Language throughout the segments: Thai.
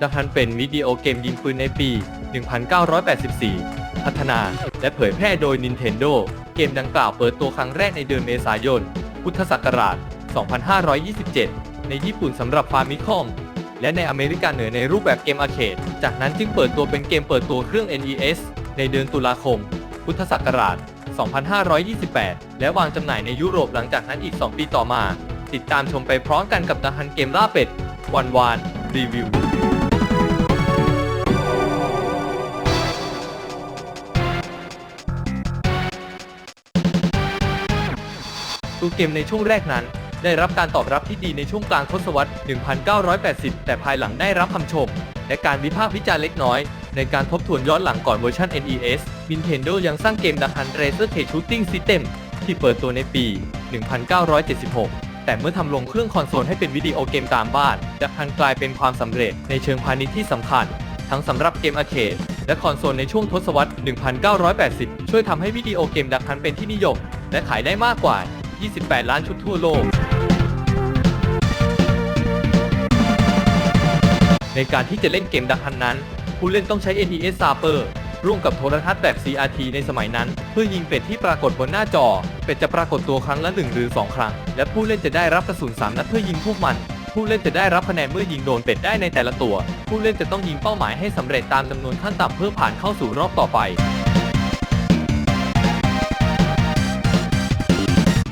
ดังนั้นเป็นวิดีโอเกมยิงปืนในปี 1984 พัฒนาและเผยแพร่โดย Nintendo เกมดังกล่าวเปิดตัวครั้งแรกในเดือนเมษายน พุทธศักราช 2527 ในญี่ปุ่นสำหรับฟาร์มิคอม และในอเมริกาเหนือในรูปแบบเกมอาร์เคด จากนั้นจึงเปิดตัวเป็นเกมเปิดตัวเครื่อง NES ในเดือนตุลาคม พุทธศักราช 2528 และวางจำหน่ายในยุโรปหลังจากนั้นอีก 2 ปีต่อมา ติดตามชมไปพร้อมกันกับตะฮันเกมล่าเป็ด วันวาน รีวิว ตัวเกมในช่วงแรกนั้น ได้รับการตอบรับที่ดีในช่วงกลางทศวรรษ 1980 แต่ภายหลังได้รับคำชม และการวิพากษ์วิจารณ์เล็กน้อย ในการทบทวนย้อนหลังก่อนเวอร์ชัน NES Nintendo ยังสร้างเกม Duck Hunt Racer Cage Shooting System ที่เปิดตัวในปี 1976 แต่เมื่อทำลงเครื่องคอนโซลให้เป็นวิดีโอเกมตามบ้าน Duck Hunt กลายเป็นความสำเร็จในเชิงพาณิชย์ที่สำคัญ ทั้งสำหรับเกมอาร์เคดและคอนโซลในช่วงทศวรรษ 1980 ช่วยทำให้วิดีโอเกมดักฮันเป็นที่นิยม และขายได้มากกว่า 28 ล้านชุดทั่วโลก ในการที่จะเล่นเกมดักฮันนั้น ผู้เล่นต้องใช้ NES Zapper ร่วมกับโทรทัศน์แบบ CRT ในสมัยนั้น เพื่อยิงเป็ดที่ปรากฏบนหน้าจอ เป็ดจะปรากฏตัวครั้งละ 1 หรือ 2 ครั้ง และผู้เล่นจะได้รับกระสุน3นัดเพื่อยิงพวกมัน ผู้เล่นจะได้รับคะแนนเมื่อยิงโดนเป็ดได้ในแต่ละตัว ผู้เล่นจะต้องยิงเป้าหมายให้สำเร็จตามจำนวนขั้นต่ำเพื่อผ่านเข้าสู่รอบต่อไป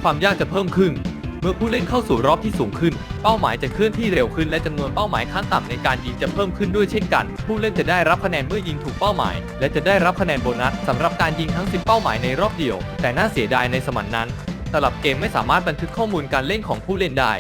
ความยากจะเพิ่มขึ้น เมื่อผู้เล่นเข้าสู่รอบที่สูงขึ้น เป้าหมายจะเคลื่อนที่เร็วขึ้นและจำนวนเป้าหมายขั้นต่ำในการยิงจะเพิ่มขึ้นด้วยเช่นกัน ผู้เล่นจะได้รับคะแนนเมื่อยิงถูกเป้าหมาย และจะได้รับคะแนนโบนัสสำหรับการยิงทั้ง 10 เป้าหมายในรอบเดียว แต่น่าเสียดายในสมัยนั้นตลับเกมไม่สามารถบันทึกข้อมูลการเล่นของผู้เล่นได้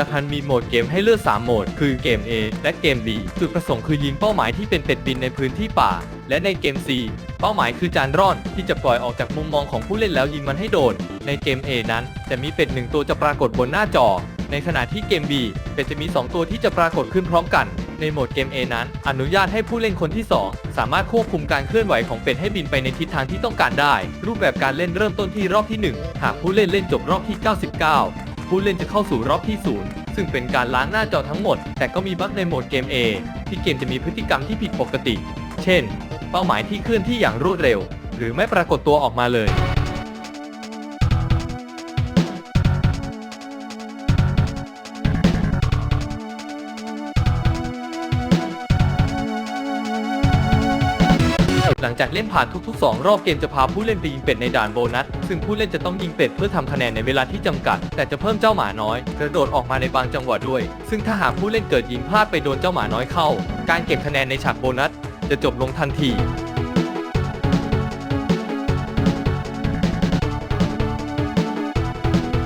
ดักฮันมีโหมดเกมให้เลือก 3 โหมด คือเกม A และเกม B จุดประสงค์คือยิงเป้าหมายที่เป็นเป็ดบินในพื้นที่ป่า และในเกม C เป้าหมายคือจานร่อนที่จะปล่อยออกจากมุมมองของผู้เล่นแล้วยิงมันให้โดน ในเกม A นั้น จะมีเป็ดหนึ่งตัวจะปรากฏบนหน้าจอ ในขณะที่เกม B เป็ดจะมี 2 ตัวที่จะปรากฏขึ้นพร้อมกัน ในโหมดเกม A นั้น อนุญาตให้ผู้เล่นคนที่ 2 สามารถควบคุมการเคลื่อนไหวของเป็ดให้บินไปในทิศทางที่ต้องการได้ รูปแบบการเล่นเริ่มต้นที่รอบที่ 1 หากผู้เล่นเล่นจบรอบที่ 99 ผู้เล่นจะเข้าสู่รอบที่ 0 ซึ่งเป็นการล้างหน้าจอทั้งหมด แต่ก็มีบั๊กในโหมดเกม A ที่เกมจะมีพฤติกรรมที่ผิดปกติ เช่น เป้าหมายที่เคลื่อนที่อย่างรวดเร็ว หรือไม่ปรากฏตัวออกมาเลย หลังจากเล่นผ่านทุกๆ 2 รอบเกมจะพาผู้เล่นไปยิงเป็ดในด่านโบนัส ซึ่งผู้เล่นจะต้องยิงเป็ดเพื่อทำคะแนนในเวลาที่จำกัด แต่จะเพิ่มเจ้าหมาน้อย กระโดดออกมาในบางจังหวะด้วย ซึ่งถ้าหากผู้เล่นเกิดยิงพลาดไปโดนเจ้าหมาน้อยเข้า การเก็บคะแนนในฉากโบนัส จะจบลงทันที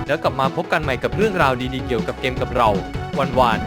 แล้วกลับมาพบกันใหม่กับเรื่องราวดีๆเกี่ยวกับเกมกับเรา วันวาน